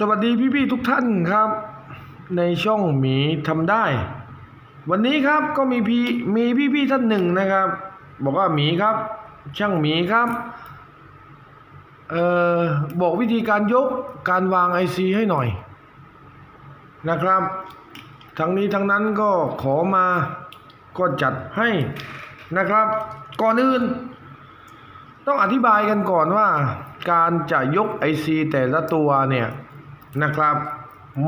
สวัสดีพี่ๆทุกท่านครับ ในช่องหมีทำได้ วันนี้ครับก็มีพี่มีพี่ๆท่านหนึ่งนะครับ บอกว่าหมีครับ ช่างหมีครับเอ่อบอกวิธีการยกการวางไอซีให้หน่อยนะครับ ทั้งนี้ทั้งนั้นก็ขอมาก็จัดให้นะครับ ก่อนอื่น ต้องอธิบายกันก่อนว่า การจะยก IC แต่ละตัวเนี่ย นะครับ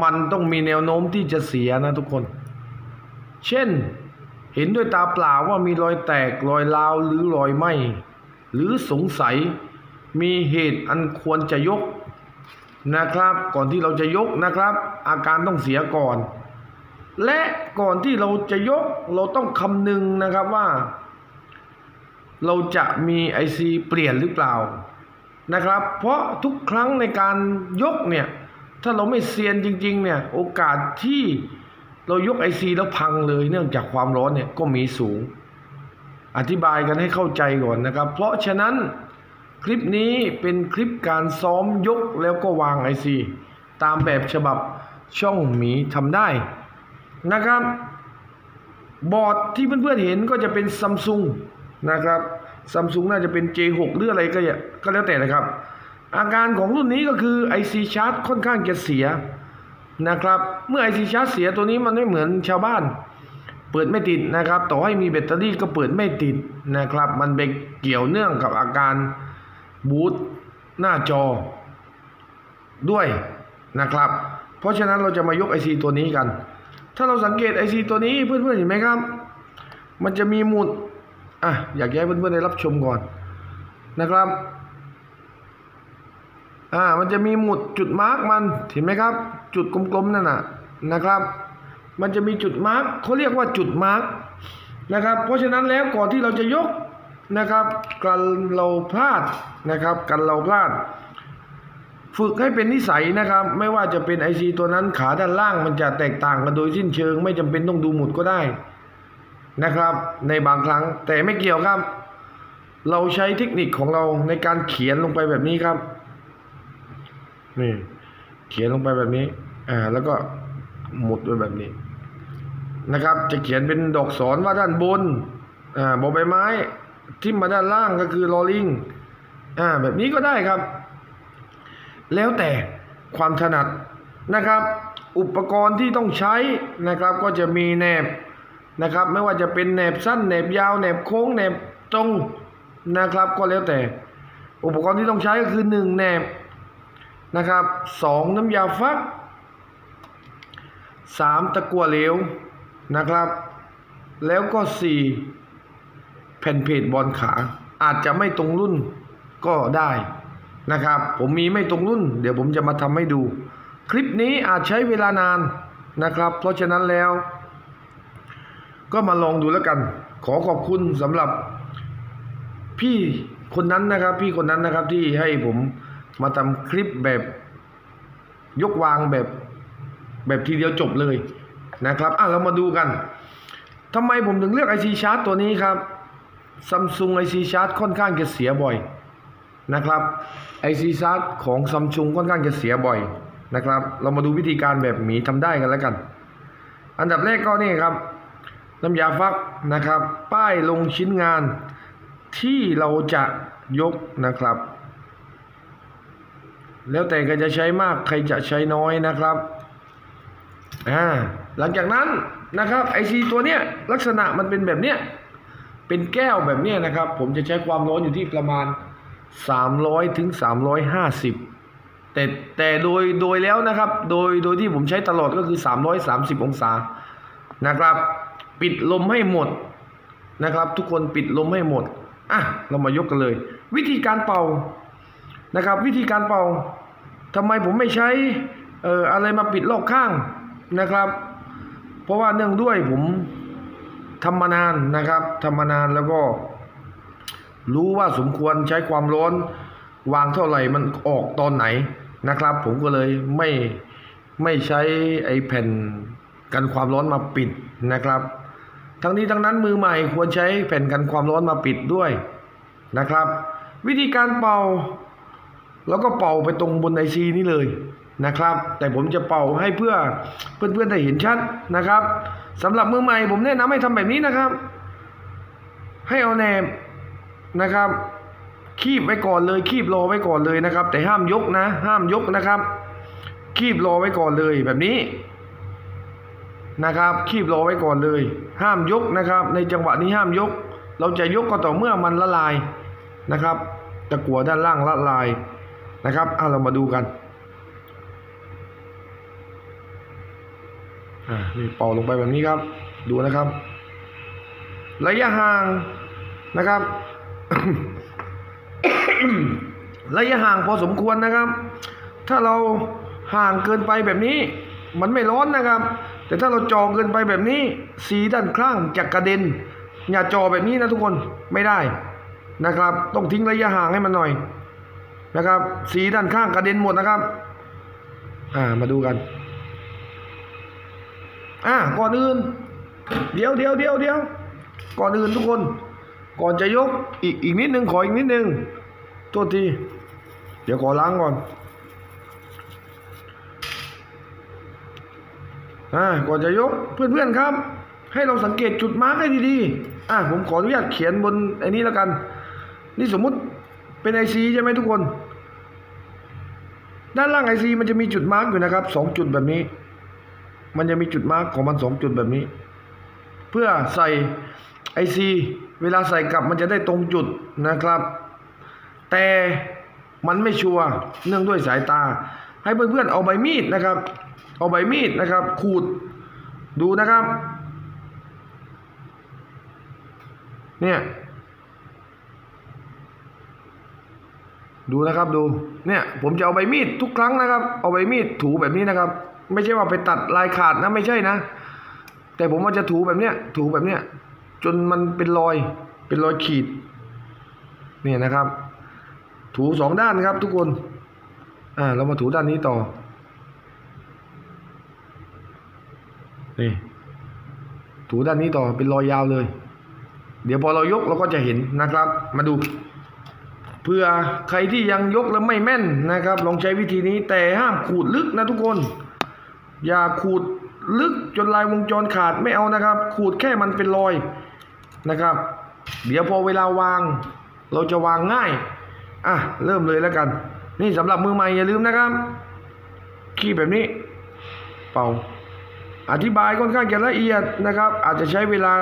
มันต้องมีแนวโน้มที่จะเสียนะทุกคน เช่น เห็นด้วยตาเปล่าว่ามีรอยแตกรอยร้าวหรือรอยไหมหรือสงสัยมีเหตุอันควรจะยกนะครับ ก่อนที่เราจะยกนะครับ อาการต้องเสียก่อน และก่อนที่เราจะยกเราต้องคำนึงนะครับว่า เราจะมี IC เปลี่ยนหรือเปล่านะครับ เพราะทุกครั้งในการยกเนี่ย ถ้าเราไม่เซียนจริง ๆ เนี่ย โอกาสที่เรายก IC แล้วพังเลยเนื่องจากความร้อนเนี่ยก็มีสูง อธิบายกันให้เข้าใจก่อนนะครับ เพราะฉะนั้นคลิปนี้เป็นคลิปการซ้อมยกแล้วก็วาง IC ตามแบบฉบับช่องหมีทำได้นะครับ บอร์ดที่เพื่อนๆเห็นก็จะเป็นซัมซุงนะครับซัมซุงน่าจะเป็น J6 หรืออะไรก็ย่าก็แล้วแต่นะครับ อาการของรุ่นนี้ก็คือ IC ชาร์จค่อนข้างจะเสียนะครับ เมื่อ IC ชาร์จเสียตัวนี้มันไม่เหมือนชาวบ้าน เปิดไม่ติดนะครับ ต่อให้มีแบตเตอรี่ก็เปิดไม่ติดนะครับ มันไปเกี่ยวเนื่องกับอาการบูตหน้าจอด้วยนะครับ เพราะฉะนั้นเราจะมายก IC ตัวนี้กัน ถ้าเราสังเกต IC ตัวนี้เพื่อนๆเห็นไหมครับ มันจะมีหมุดอะอยากให้เพื่อนๆได้รับชมก่อนนะครับ อ่ามันจะมีหมุดจุดมาร์กมันเห็นไหมครับ จุดกลมๆนั่นน่ะนะครับ มันจะมีจุดมาร์กเขาเรียกว่าจุดมาร์กนะครับ เพราะฉะนั้นแล้วก่อนที่เราจะยกนะครับ กันเราพลาดนะครับ กันเราพลาด ฝึกให้เป็นนิสัยนะครับ ไม่ว่าจะเป็น IC ตัวนั้นขาด้านล่างมันจะแตกต่างกันโดยสิ้นเชิง ไม่จำเป็นต้องดูหมุดก็ได้นะครับ ในบางครั้งแต่ไม่เกี่ยวครับ เราใช้เทคนิคของเราในการเขียนลงไปแบบนี้ครับ นี่เขียนลงไปแบบนี้ อ่า แล้วก็หมุดไว้แบบนี้ นะครับ จะเขียนเป็นดอกศรว่าด้านบน อ่าบใบไม้ ทิ่มมาด้านล่างก็คือลอลิงอ่า แบบนี้ก็ได้ครับ แล้วแต่ความถนัดนะครับ อุปกรณ์ที่ต้องใช้นะครับ ก็จะมีแหนบนะครับ ไม่ว่าจะเป็นแหนบสั้นแหนบยาวแหนบโค้งแหนบตรงนะครับ ก็แล้วแต่ อุปกรณ์ที่ต้องใช้ก็คือหนึ่งแหนบ นะครับสองน้ำยาฟักสามตะกั่วเหลวนะครับ แล้วก็สี่แผ่นเพจบอลขา อาจจะไม่ตรงรุ่นก็ได้นะครับ ผมมีไม่ตรงรุ่น เดี๋ยวผมจะมาทำให้ดู คลิปนี้อาจใช้เวลานานนะครับ เพราะฉะนั้นแล้ว ก็มาลองดูแล้วกัน ขอขอบคุณสำหรับพี่คนนั้นนะครับ พี่คนนั้นนะครับที่ให้ผม มาทำคลิปแบบยกวางแบบแบบทีเดียวจบเลยนะครับอะเรามาดูกันทำไมผมถึงเลือก IC Chart ตัวนี้ครับ Samsung IC Chart ค่อนข้างจะเสียบ่อยนะครับ IC Chart ของ Samsung ค่อนข้างจะเสียบ่อยนะครับ เรามาดูวิธีการแบบหมีทำได้กันแล้วกัน อันดับแรกก็นี่ครับน้ำยาฟักนะครับ ป้ายลงชิ้นงานที่เราจะยกนะครับ แล้วแต่ใครจะใช้มากใครจะใช้น้อยนะครับอ่าหลังจากนั้นนะครับไอซีตัวเนี้ยลักษณะมันเป็นแบบเนี้ยเป็นแก้วแบบเนี้ยนะครับ ผมจะใช้ความร้อนอยู่ที่ประมาณ 300ถึง350 แต่แต่โดยโดยแล้วนะครับ โดยโดยที่ผมใช้ตลอดก็คือ 330 องศานะครับ ปิดลมให้หมดนะครับ ทุกคนปิดลมให้หมดอะเรามายกกันเลย วิธีการเป่านะครับ วิธีการเป่า ทำไมผมไม่ใช้อออะไรมาปิดรอบข้างนะครับ เพราะว่าเนื่องด้วยผมทำมานานนะครับทำมานานแล้วก็ รู้ว่าสมควรใช้ความร้อน วางเท่าไหร่มันออกตอนไหนนะครับ ผมก็เลยไม่ไม่ใช้ไอ้แผ่นกันความร้อนมาปิดนะครับ ทั้งนี้ทั้งนั้นมือใหม่ควรใช้แผ่นกันความร้อนมาปิดด้วยนะครับ วิธีการเป่า แล้วก็เป่าไปตรงบนไอซีนี่เลยนะครับ แต่ผมจะเป่าให้เพื่อเพื่อนๆได้เห็นชัดนะครับสำหรับมือใหม่ผมแนะนำให้ทำแบบนี้นะครับ ให้เอาแนบนะครับ คีบไว้ก่อนเลย คีบรอไว้ก่อนเลยนะครับ แต่ห้ามยกนะ ห้ามยกนะครับ คีบรอไว้ก่อนเลยแบบนี้นะครับ คีบรอไว้ก่อนเลย ห้ามยกนะครับ ในจังหวะนี้ห้ามยก เราจะยกก็ต่อเมื่อมันละลายนะครับตะกั่วด้านล่างละลาย นะครับอะเรามาดูกันอ่านี่เป่าลงไปแบบนี้ครับ ดูนะครับ ระยะห่างนะครับ ระยะห่างพอสมควรนะครับ ถ้าเราห่างเกินไปแบบนี้ มันไม่ร้อนนะครับ แต่ถ้าเราจ่อเกินไปแบบนี้ สีด้านข้างจะกระเด็น อย่าจ่อแบบนี้นะทุกคนไม่ได้นะครับ ต้องทิ้งระยะห่างให้มันหน่อย นะครับ สีด้านข้างกระเด็นหมดนะครับ อ่ามาดูกัน อ่าก่อนอื่น เดี๋ยวเดี๋ยวเดี๋ยวเดี๋ยวก่อนอื่นทุกคน ก่อนจะยกอีกอีกนิดนึงขออีกนิดนึงโทษที เดี๋ยวขอล้างก่อนอ่าก่อนจะยกเพื่อนๆครับ ให้เราสังเกตจุดมาร์กให้ดีๆอ่าผมขออนุญาตเขียนบนไอ้นี้แล้วกัน นี่สมมุติเป็นไอซีใช่ไหมทุกคน ด้านล่างไอซีมันจะมีจุดมาร์กอยู่นะครับสองจุดแบบนี้ มันจะมีจุดมาร์กของมันสองจุดแบบนี้ เพื่อใส่ไอซีเวลาใส่กลับมันจะได้ตรงจุดนะครับ แต่มันไม่ชัวร์เนื่องด้วยสายตา ให้เพื่อนๆเอาใบมีดนะครับ เอาใบมีดนะครับ ขูดดูนะครับ เนี่ย ดูนะครับดูเนี่ยผมจะเอาใบมีดทุกครั้งนะครับ เอาใบมีดถูแบบนี้นะครับ ไม่ใช่ว่าไปตัดลายขาดนะไม่ใช่นะ แต่ผมว่าจะถูแบบเนี้ยถูแบบเนี้ยจนมันเป็นรอยเป็นรอยขีดเนี่ยนะครับ ถูสองด้านครับทุกคนอ่าเรามาถูด้านนี้ต่อนี่ถูด้านนี้ต่อเป็นรอยยาวเลย เดี๋ยวพอเรายกเราก็จะเห็นนะครับ มาดู เพื่อใครที่ยังยกแล้วไม่แม่นนะครับ ลองใช้วิธีนี้แต่ห้ามขูดลึกนะทุกคน อย่าขูดลึกจนลายวงจรขาดไม่เอานะครับ ขูดแค่มันเป็นรอยนะครับ เดี๋ยวพอเวลาวาง เราจะวางง่ายอะเริ่มเลยแล้วกัน นี่สำหรับมือใหม่อย่าลืมนะครับ ขี้แบบนี้ เป่า อธิบายค่อนข้างจะละเอียดนะครับ อาจจะใช้เวลา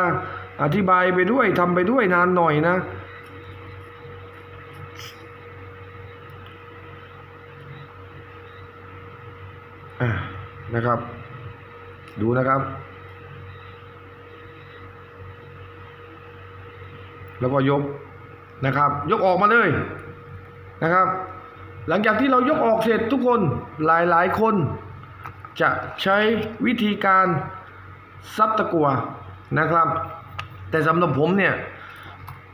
อธิบายไปด้วยทำไปด้วยนานหน่อยนะ นะครับ ดูนะครับ แล้วก็ยกนะครับ ยกออกมาเลยนะครับ หลังจากที่เรายกออกเสร็จทุกคนหลายๆคน จะใช้วิธีการซับตะกัวนะครับ แต่สำหรับผมเนี่ย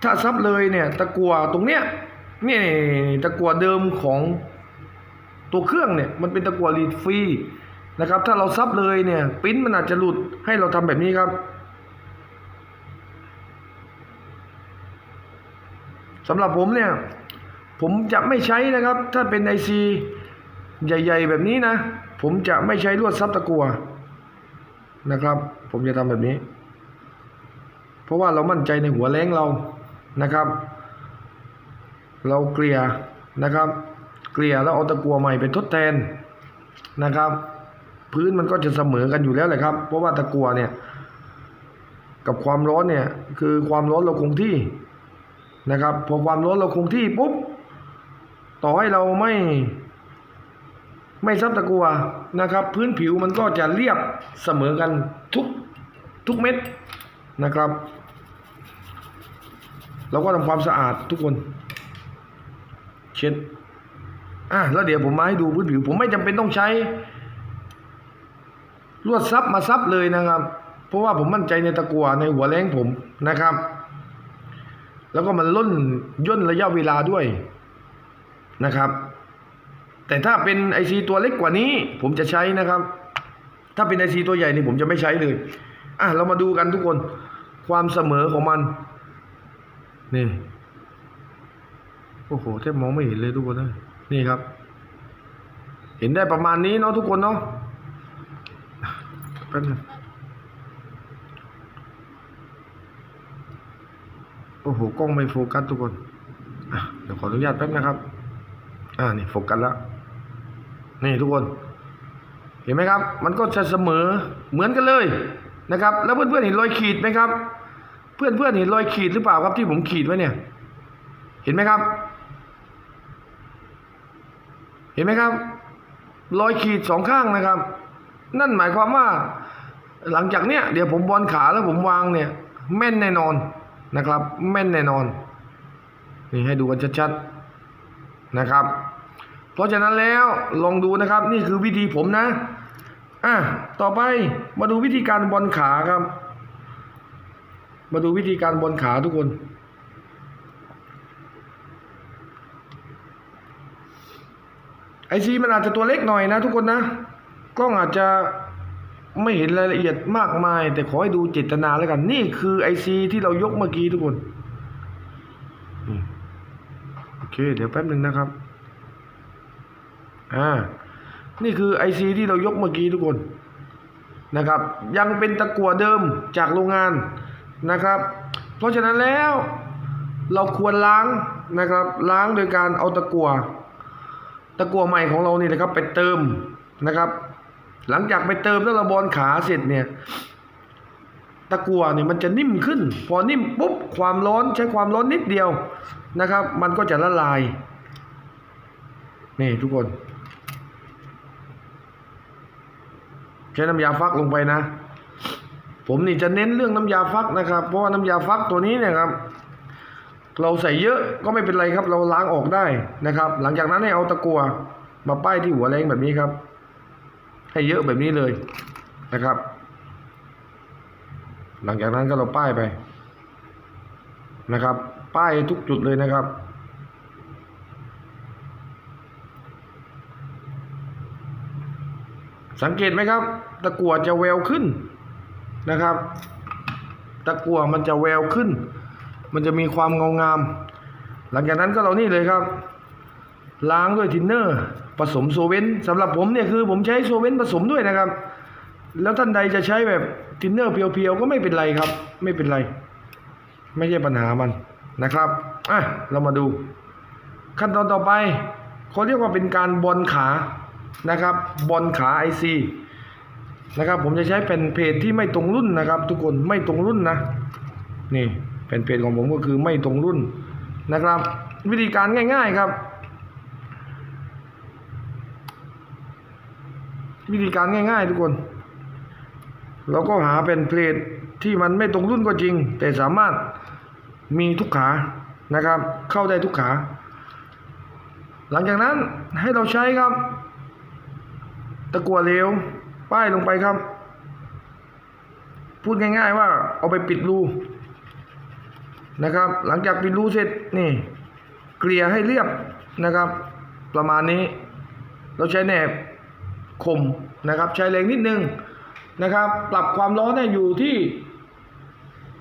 ถ้าซับเลยเนี่ยตะกัวตรงเนี้ยนี่ตะกัวเดิมของ ตัวเครื่องเนี่ยมันเป็นตะกัวรีดฟรีนะครับ ถ้าเราซับเลยเนี่ยปิ้นมันอาจจะหลุดให้เราทำแบบนี้ครับ สำหรับผมเนี่ย ผมจะไม่ใช้นะครับ ถ้าเป็นไอซีใหญ่ ๆ แบบนี้นะ ผมจะไม่ใช้ลวดซับตะกัวนะครับ ผมจะทำแบบนี้ เพราะว่าเรามั่นใจในหัวแรงเรานะครับ เราเกลี่ยนะครับ เกลี่ยแล้วเอาตะกัวใหม่ไปทดแทนนะครับ พื้นมันก็จะเสมอกันอยู่แล้วแหละครับ เพราะว่าตะกัวเนี่ย กับความร้อนเนี่ยคือความร้อนเราคงที่นะครับพอความร้อนเราคงที่ปุ๊บต่อให้เราไม่ ไม่ซับตะกัวนะครับ พื้นผิวมันก็จะเรียบเสมอกันทุกทุกเม็ดนะครับ เราก็ทำความสะอาดทุกคน เช็ด อะแล้วเดี๋ยวผมมาให้ดูพื้นผิว ผมไม่จำเป็นต้องใช้ ลวดซับมาซับเลยนะครับ เพราะว่าผมมั่นใจในตะกัวในหัวแรงผมนะครับ แล้วก็มันล่นย่นระยะเวลาด้วยนะครับ แต่ถ้าเป็นไอซีตัวเล็กกว่านี้ ผมจะใช้นะครับ ถ้าเป็นไอซีตัวใหญ่นี่ผมจะไม่ใช้เลยอะเรามาดูกันทุกคนความเสมอของมันนี่โอ้โหแทบมองไม่เห็นเลยทุกคนเลย นี่ครับ เห็นได้ประมาณนี้เนาะทุกคนเนาะแป๊บนึงโอ้โหกล้องไม่โฟกัสทุกคนเดี๋ยวขออนุญาตแป๊บนะครับ อ่านี่โฟกัสแล้วนี่ทุกคน เห็นไหมครับ มันก็จะเสมอเหมือนกันเลยนะครับ แล้วเพื่อนๆเห็นรอยขีดไหมครับ เพื่อนๆเห็นรอยขีดหรือเปล่าครับที่ผมขีดไว้เนี่ย เห็นไหมครับ เห็นไหมครับ รอยขีดสองข้างนะครับ นั่นหมายความว่า หลังจากเนี้ยเดี๋ยวผมบอลขาแล้วผมวางเนี่ย แม่นแน่นอนนะครับ แม่นแน่นอน นี่ให้ดูกันชัดๆนะครับ เพราะฉะนั้นแล้วลองดูนะครับ นี่คือวิธีผมนะอะต่อไปมาดูวิธีการบอลขาครับ มาดูวิธีการบอลขาทุกคน ไอซีมันอาจจะตัวเล็กหน่อยนะทุกคนนะ กล้องอาจจะไม่เห็นรายละเอียดมากมาย แต่ขอให้ดูเจตนาแล้วกัน นี่คือไอซีที่เรายกเมื่อกี้ทุกคนนี่โอเค เดี๋ยวแป๊บหนึ่งนะครับ อ่า นี่คือไอซีที่เรายกเมื่อกี้ทุกคนนะครับ ยังเป็นตะกั่วเดิมจากโรงงานนะครับ เพราะฉะนั้นแล้วเราควรล้างนะครับ ล้างโดยการเอาตะกั่ว ตะกั่วใหม่ของเรานี่นะครับ ไปเติมนะครับ หลังจากไปเติมแล้วเราบอลขาเสร็จเนี่ยตะกั่วเนี่ยมันจะนิ่มขึ้น พอนิ่มปุ๊บความร้อนใช้ความร้อนนิดเดียวนะครับ มันก็จะละลายนี่ทุกคน ใช้น้ำยาฟักลงไปนะ ผมนี่จะเน้นเรื่องน้ำยาฟักนะครับ เพราะว่าน้ำยาฟักตัวนี้เนี่ยครับ เราใส่เยอะก็ไม่เป็นไรครับ เราล้างออกได้นะครับ หลังจากนั้นให้เอาตะกัวมาป้ายที่หัวแรงแบบนี้ครับ ให้เยอะแบบนี้เลยนะครับ หลังจากนั้นก็เราป้ายไปนะครับ ป้ายทุกจุดเลยนะครับสังเกตไหมครับ ตะกั่วจะแววขึ้นนะครับ ตะกั่วมันจะแววขึ้น มันจะมีความเงางาม หลังจากนั้นก็เรานี่เลยครับ ล้างด้วยทินเนอร์ ผสมโซเวนสำหรับผมเนี่ยคือผมใช้โซเวนผสมด้วยนะครับ แล้วท่านใดจะใช้แบบทินเนอร์เพียวๆก็ไม่เป็นไรครับ ไม่เป็นไร ไม่ใช่ปัญหามันนะครับอะเรามาดู ขั้นตอนต่อไปเขาเรียกว่าเป็นการบอลขานะครับบอลขาไอซีนะครับผมจะใช้เป็นเพจที่ไม่ตรงรุ่นนะครับ ทุกคนไม่ตรงรุ่นนะนี่ เป็นเพจของผมก็คือไม่ตรงรุ่นนะครับ วิธีการง่าย ๆครับ วิธีการง่าย ๆ ทุกคน เราก็หาเป็นเพลทที่มันไม่ตรงรุ่นก็จริง แต่สามารถมีทุกขานะครับ เข้าได้ทุกขา หลังจากนั้นให้เราใช้ครับ ตะกั่วเหลวป้ายลงไปครับ พูดง่าย ๆ ว่าเอาไปปิดรู นะครับ หลังจากปิดรูเสร็จนี่เกลี่ยให้เรียบนะครับ ประมาณนี้ เราใช้แหนบคมนะครับ ใช้แรงนิดนึงนะครับ ปรับความร้อนเนี่ยอยู่ที่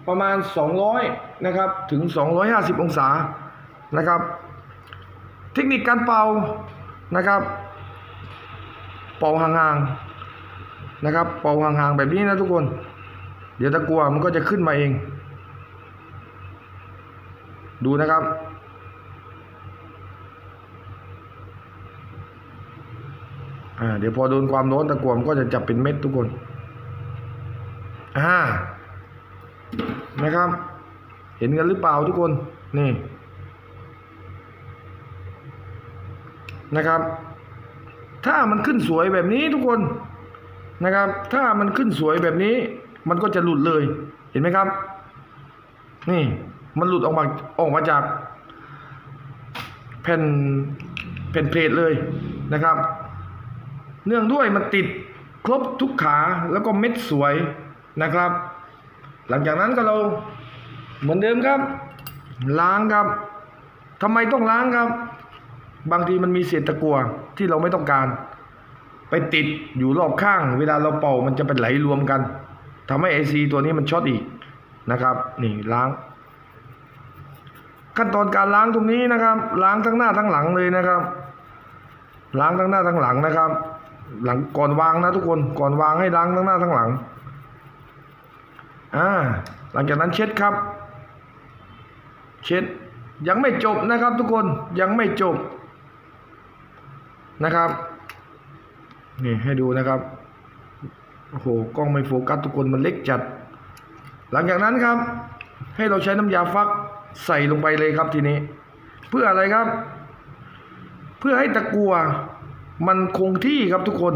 ประมาณ 200นะครับถึง 250 องศานะครับ เทคนิคการเป่านะครับ เป่าห่างๆนะครับ เป่าห่างๆแบบนี้นะทุกคน เดี๋ยวตะกัวมันก็จะขึ้นมาเอง ดูนะครับ เดี๋ยวพอโดนความร้อนตะกัวมันก็จะจับเป็นเม็ดทุกคนอ่านะครับ เห็นกันหรือเปล่าทุกคนนี่นะครับ ถ้ามันขึ้นสวยแบบนี้ทุกคนนะครับ ถ้ามันขึ้นสวยแบบนี้ มันก็จะหลุดเลย เห็นไหมครับ นี่ มันหลุดออกมาออกมาจากแผ่นแผ่นเพลทเลยนะครับ เนื่องด้วยมันติดครบทุกขาแล้วก็เม็ดสวยนะครับ หลังจากนั้นก็เราเหมือนเดิมครับ ล้างครับทำไมต้องล้างครับ บางทีมันมีเศษตะกั่วที่เราไม่ต้องการ ไปติดอยู่รอบข้าง เวลาเราเป่ามันจะเป็นไหลรวมกันทำให้ไอซีตัวนี้มันช็อตอีกนะครับ นี่ล้าง ขั้นตอนการล้างตรงนี้นะครับ ล้างทั้งหน้าทั้งหลังเลยนะครับ ล้างทั้งหน้าทั้งหลังนะครับ หลังก่อนวางนะทุกคนก่อนวางให้ล้างทั้งหน้าทั้งหลังอ่าหลังจากนั้นเช็ดครับ เช็ดยังไม่จบนะครับ ทุกคนยังไม่จบนะครับนี่ให้ดูนะครับโอ้โหกล้องไม่โฟกัสทุกคนมันเล็กจัด หลังจากนั้นครับ ให้เราใช้น้ำยาฟัก ใส่ลงไปเลยครับทีนี้ เพื่ออะไรครับ เพื่อให้ตะกัวมันคงที่ครับทุกคน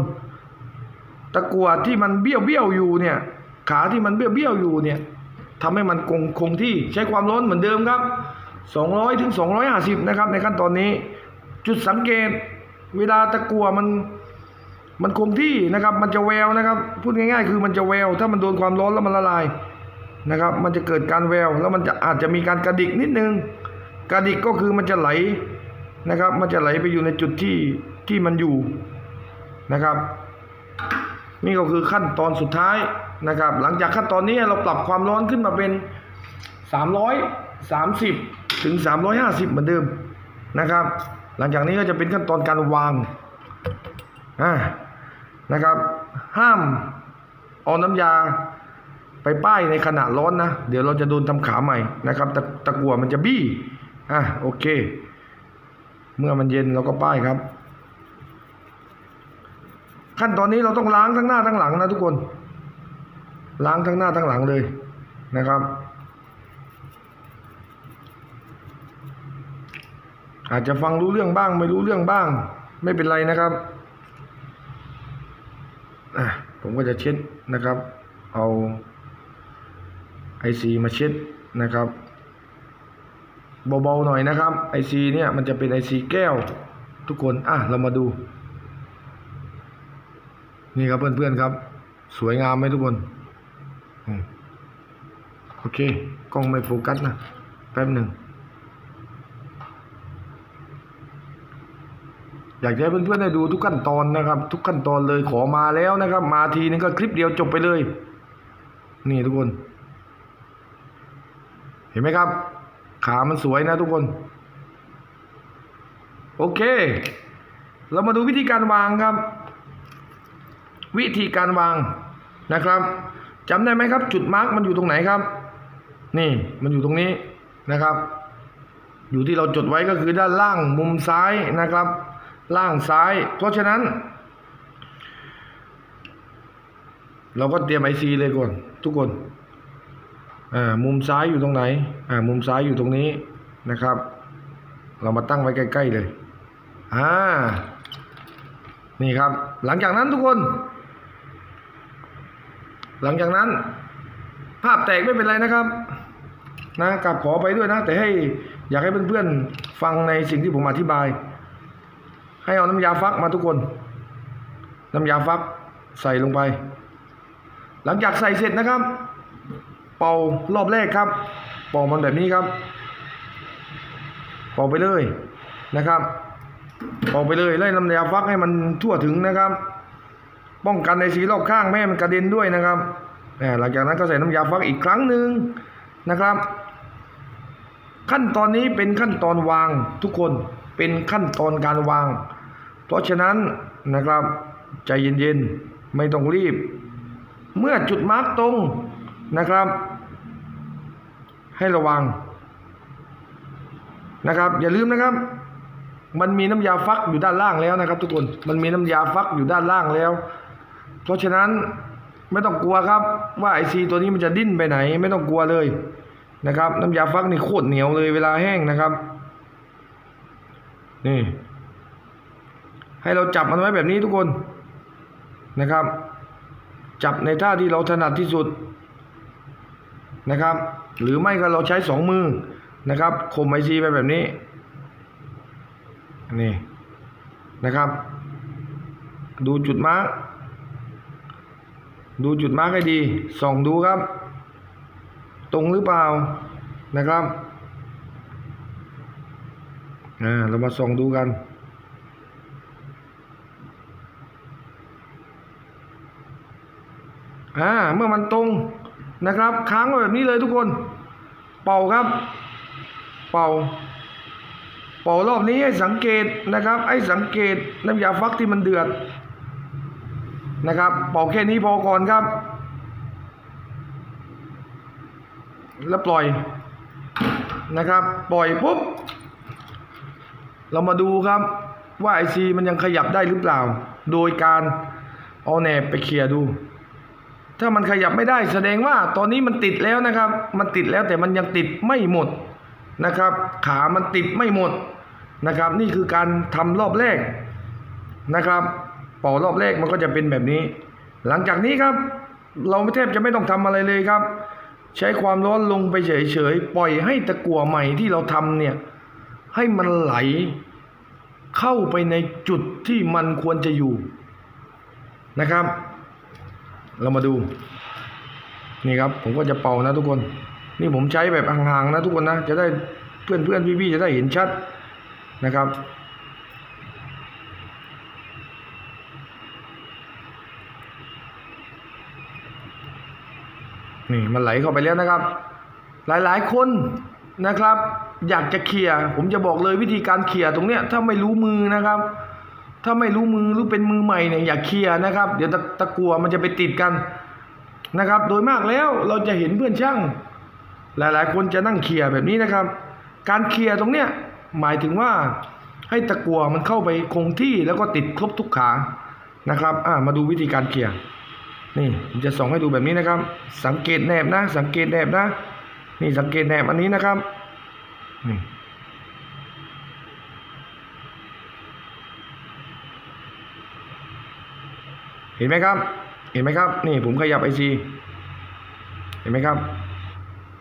ตะกัวที่มันเบี้ยวเบี้ยวอยู่เนี่ย ขาที่มันเบี้ยวเบี้ยวอยู่เนี่ยทำให้มันคงคงที่ใช้ความร้อนเหมือนเดิมครับ 200ถึง250 นะครับ ในขั้นตอนนี้ จุดสังเกตเวลาตะกัวมันมันคงที่นะครับ มันจะแววนะครับ พูดง่ายๆ คือมันจะแวว ถ้ามันโดนความร้อนแล้วมันละลาย นะครับ มันจะเกิดการแววแล้วมันจะอาจจะมีการกระดิกนิดนึง กระดิกก็คือมันจะไหลนะครับ มันจะไหลไปอยู่ในจุดที่ที่มันอยู่นะครับ นี่ก็คือขั้นตอนสุดท้ายนะครับ หลังจากขั้นตอนนี้เราปรับความร้อนขึ้นมาเป็น 330 ถึง 350 เหมือนเดิมนะครับ หลังจากนี้ก็จะเป็นขั้นตอนการวางอ่านะครับ ห้ามเอาน้ำยา ไปป้ายในขณะร้อนนะ เดี๋ยวเราจะโดนทำขาใหม่นะครับตะตะกัวมันจะบี้อะโอเค เมื่อมันเย็นเราก็ป้ายครับ ขั้นตอนนี้เราต้องล้างทั้งหน้าทั้งหลังนะทุกคน ล้างทั้งหน้าทั้งหลังเลยนะครับอาจจะฟังรู้เรื่องบ้างไม่รู้เรื่องบ้าง ไม่เป็นไรนะครับอะผมก็จะเช็ดนะครับ เอา ไอซีมาเช็ดนะครับเบาๆหน่อยนะครับไอซีเนี่ยมันจะเป็นไอซีแก้วทุกคนอะเรามาดู นี่ครับเพื่อนๆครับ สวยงามไหมทุกคนโอเคกล้องไม่โฟกัสนะแป๊บหนึ่งอยากให้เพื่อนๆได้ดูทุกขั้นตอนนะครับ ทุกขั้นตอนเลยขอมาแล้วนะครับ มาทีนึงก็คลิปเดียวจบไปเลย นี่ทุกคน ห็นไหมครับ ขามันสวยนะทุกคน โอเค เรามาดูวิธีการวางครับ วิธีการวางนะครับจำได้ไหมครับ จุดมาร์กมันอยู่ตรงไหนครับ นี่มันอยู่ตรงนี้นะครับ อยู่ที่เราจดไว้ก็คือด้านล่างมุมซ้ายนะครับ ล่างซ้าย เพราะฉะนั้น เราก็เตรียมไอซีเลยก่อน ทุกคน อ่ามุมซ้ายอยู่ตรงไหนอ่ามุมซ้ายอยู่ตรงนี้นะครับ เรามาตั้งไว้ใกล้ ๆเลยอ่านี่ครับ หลังจากนั้นทุกคน หลังจากนั้น ภาพแตกไม่เป็นไรนะครับนะกลับขอไปด้วยนะ แต่ให้อยากให้เพื่อนๆฟังในสิ่งที่ผมอธิบาย ให้เอาน้ำยาฟักมาทุกคน น้ำยาฟักใส่ลงไป หลังจากใส่เสร็จนะครับ เป่ารอบแรกครับเป่ามันแบบนี้ครับ เป่าไปเลยนะครับเป่าไปเลยไล่น้ำยาฟักให้มันทั่วถึงนะครับ ป้องกันในสีรอบข้างไม่มันกระเด็นด้วยนะครับหลังจากนั้นก็ใส่น้ำยาฟักอีกครั้งหนึ่งนะครับ ขั้นตอนนี้เป็นขั้นตอนวางทุกคนเป็นขั้นตอนการวาง เพราะฉะนั้นนะครับใจเย็นๆไม่ต้องรีบ เมื่อจุดมาร์กตรง นะครับ ให้ระวังนะครับ อย่าลืมนะครับ มันมีน้ำยาฟักอยู่ด้านล่างแล้วนะครับ ทุกคนมันมีน้ำยาฟักอยู่ด้านล่างแล้ว เพราะฉะนั้นไม่ต้องกลัวครับ ว่าไอซีตัวนี้มันจะดิ้นไปไหน ไม่ต้องกลัวเลยนะครับ น้ำยาฟักนี่โคตรเหนียวเลยเวลาแห้งนะครับ นี่ ให้เราจับมันไว้แบบนี้ทุกคนนะครับ จับในท่าที่เราถนัดที่สุด นะครับ หรือไม่ก็เราใช้สองมือนะครับข่มไอซีไปแบบนี้นี่นะครับ ดูจุดมาร์กดูจุดมาร์กให้ดีส่องดูครับ ตรงหรือเปล่านะครับอ่าเรามาส่องดูกันอ่าเมื่อมันตรง นะครับ ค้างไว้แบบนี้เลยทุกคน เป่าครับ เป่า เป่ารอบนี้ให้สังเกตนะครับ ให้สังเกตน้ำยาฟักที่มันเดือดนะครับ เป่าแค่นี้พอก่อนครับ แล้วปล่อยนะครับ ปล่อยปุ๊บ เรามาดูครับว่าไอซีมันยังขยับได้หรือเปล่า โดยการเอาแหนบไปเคลียร์ดู ถ้ามันขยับไม่ได้แสดงว่าตอนนี้มันติดแล้วนะครับ มันติดแล้วแต่มันยังติดไม่หมดนะครับ ขามันติดไม่หมดนะครับ นี่คือการทำรอบแรกนะครับเป่ารอบแรกมันก็จะเป็นแบบนี้ หลังจากนี้ครับ เราแทบจะไม่ต้องทำอะไรเลยครับ ใช้ความร้อนลงไปเฉยๆปล่อยให้ตะกั่วใหม่ที่เราทำเนี่ยให้มันไหล เข้าไปในจุดที่มันควรจะอยู่นะครับ เรามาดู นี่ครับ ผมก็จะเป่านะทุกคน นี่ผมใช้แบบห่างๆนะทุกคนนะ จะได้เพื่อนเพื่อนๆพี่ๆจะได้เห็นชัดนะครับ นี่มันไหลเข้าไปแล้วนะครับ หลายๆคนนะครับ อยากจะเคลียร์ผมจะบอกเลยวิธีการเคลียร์ตรงเนี้ยถ้าไม่รู้มือนะครับ ถ้าไม่รู้มือหรือเป็นมือใหม่เนี่ยอย่าเคลียร์นะครับ เดี๋ยวตะตะกัวมันจะไปติดกันนะครับ โดยมากแล้วเราจะเห็นเพื่อนช่าง หลายๆ คนจะนั่งเคลียร์แบบนี้นะครับ การเคลียร์ตรงเนี้ยหมายถึงว่าให้ตะกัวมันเข้าไปคงที่แล้วก็ติดครบทุกขานะครับอ่ามาดูวิธีการเคลียร์นี่ผมจะส่องให้ดูแบบนี้นะครับ สังเกตแนบนะ สังเกตแนบนะ นี่สังเกตแนบอันนี้นะครับนี่ เห็นไหมครับ เห็นไหมครับ นี่ผมขยับไอซีเห็นไหมครับ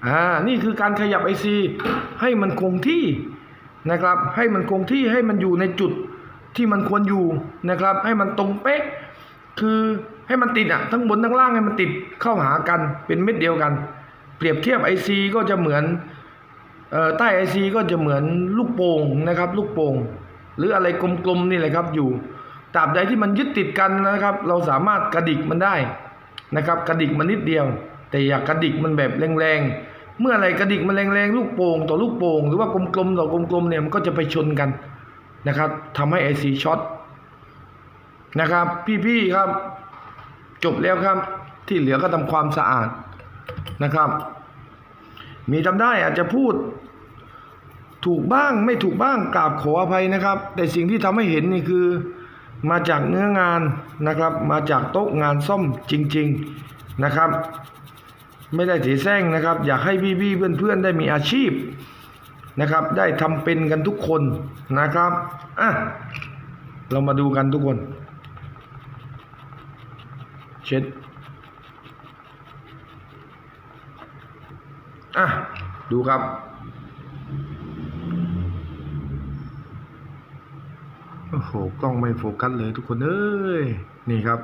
อ่า นี่คือการขยับไอซีให้มันคงที่นะครับ ให้มันคงที่ให้มันอยู่ในจุดที่มันควรอยู่นะครับ ให้มันตรงเป๊ะ คือให้มันติดอะ ทั้งบนทั้งล่างให้มันติดเข้าหากันเป็นเม็ดเดียวกัน เปรียบเทียบไอซีก็จะเหมือนเอ่อใต้ไอซีก็จะเหมือนลูกโป่งนะครับ ลูกโป่งหรืออะไรกลมๆนี่แหละครับอยู่ ตราบใดที่มันยึดติดกันนะครับ เราสามารถกระดิกมันได้นะครับกระดิกมันนิดเดียว แต่อย่ากกระดิกมันแบบแรงๆ เมื่ออะไรกระดิกมันแรงๆ ลูกโป่งต่อลูกโป่งหรือว่ากลมๆต่อกลมๆเนี่ยมันก็จะไปชนกันนะครับทำให้ไอซีช็อตนะครับ พี่ๆครับจบแล้วครับ ที่เหลือก็ทำความสะอาดนะครับ มีทำได้อาจจะพูดถูกบ้างไม่ถูกบ้างกราบขออภัยนะครับ แต่สิ่งที่ทำให้เห็นนี่คือ มาจากเนื้องานนะครับ มาจากโต๊ะงานซ่อมจริง ๆนะครับ ไม่ได้ถีแซงนะครับ อยากให้พี่ๆเพื่อนๆได้มีอาชีพนะครับ ได้ทำเป็นกันทุกคนนะครับอะเรามาดูกันทุกคน เช็ดอะดูครับ โอ้โหกล้องไม่โฟกัสเลยทุกคนเอ้ยนี่ครับ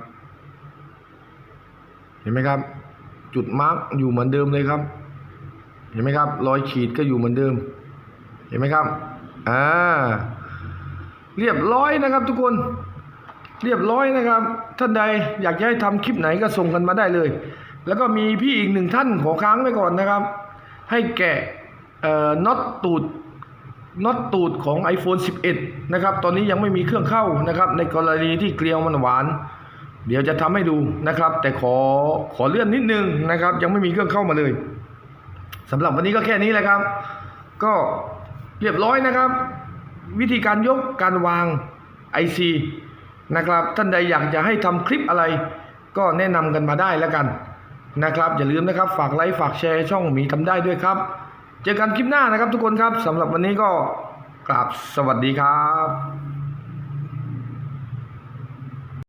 เห็นไหมครับ จุดมาร์กอยู่เหมือนเดิมเลยครับ เห็นไหมครับ รอยขีดก็อยู่เหมือนเดิม เห็นไหมครับอ่าเรียบร้อยนะครับ ทุกคน เรียบร้อยนะครับ ท่านใดอยากจะให้ทำคลิปไหนก็ส่งกันมาได้เลย แล้วก็มีพี่อีกหนึ่งท่านขอค้างไว้ก่อนนะครับ ให้แกะเอ่อน็อตตูด น็อตตูดของ iPhone 11 นะครับ ตอนนี้ยังไม่มีเครื่องเข้านะครับ ในกรณีที่เกลียวมันหวาน เดี๋ยวจะทำให้ดูนะครับ แต่ขอขอเลื่อนนิดนึงนะครับ ยังไม่มีเครื่องเข้ามาเลยสำหรับวันนี้ก็แค่นี้แหละครับ ก็เรียบร้อยนะครับ วิธีการยกการวาง IC นะครับ ท่านใดอยากจะให้ทำคลิปอะไรก็แนะนำกันมาได้แล้วกันนะครับ อย่าลืมนะครับ ฝากไลค์ฝากแชร์ช่องหมีทำได้ด้วยครับ เจอกันคลิปหน้านะครับทุกคนครับสำหรับวันนี้ก็กราบสวัสดีครับ